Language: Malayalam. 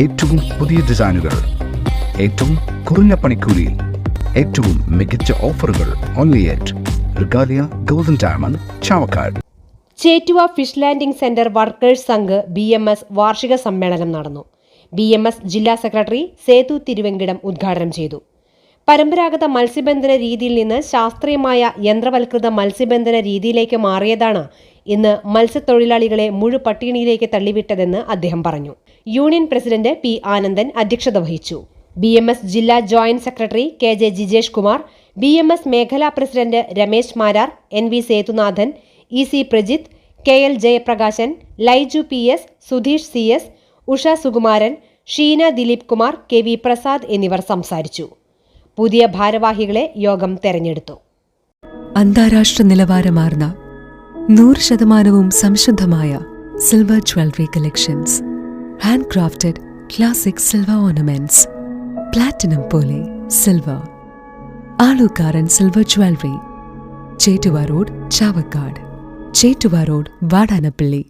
ഏറ്റവും പുതിയ ഡിസൈനുകൾ ഏറ്റവും കുറഞ്ഞ പണിക്കൂലിയിൽ ഏറ്റവും മികച്ച ഓഫറുകൾ only at Regalia golden diamond Chavakkad Chettuva fish landing centre workers Sangh B M S വാർഷിക സമ്മേളനം നടന്നു. ബി എം എസ് ജില്ലാ സെക്രട്ടറി സേതു തിരുവെങ്കിടം ഉദ്ഘാടനം ചെയ്തു. പരമ്പരാഗത മത്സ്യബന്ധന രീതിയിൽ നിന്ന് ശാസ്ത്രീയമായ യന്ത്രവൽകൃത മത്സ്യബന്ധന രീതിയിലേക്ക് മാറിയതാണ് ഇന്ന് മത്സ്യത്തൊഴിലാളികളെ മുഴുപട്ടിണിയിലേക്ക് തള്ളിവിട്ടതെന്ന് അദ്ദേഹം പറഞ്ഞു. യൂണിയൻ പ്രസിഡന്റ് പി ആനന്ദൻ അധ്യക്ഷത വഹിച്ചു. ബി എം എസ് ജില്ലാ joint secretary K J Jijesh Kumar B M S മേഖലാ president Ramesh Marar N V Sethunathan E C Prajith K L Jayaprakashan Laiju P S Sudheesh C S Usha Sukumaran Sheena Dileep Kumar K V Prasad എന്നിവർ സംസാരിച്ചു. പുതിയ ഭാരവാഹികളെ യോഗം തെരഞ്ഞെടുത്തു. അന്താരാഷ്ട്ര നിലവാരമാർന്ന നൂറ് ശതമാനവും സംശുദ്ധമായ silver jewellery collections. Hand crafted classic silver ornaments platinum പോലെ silver Alookkaran silver jewellery Chettuva road Chavakkad Chettuva road Vadanappally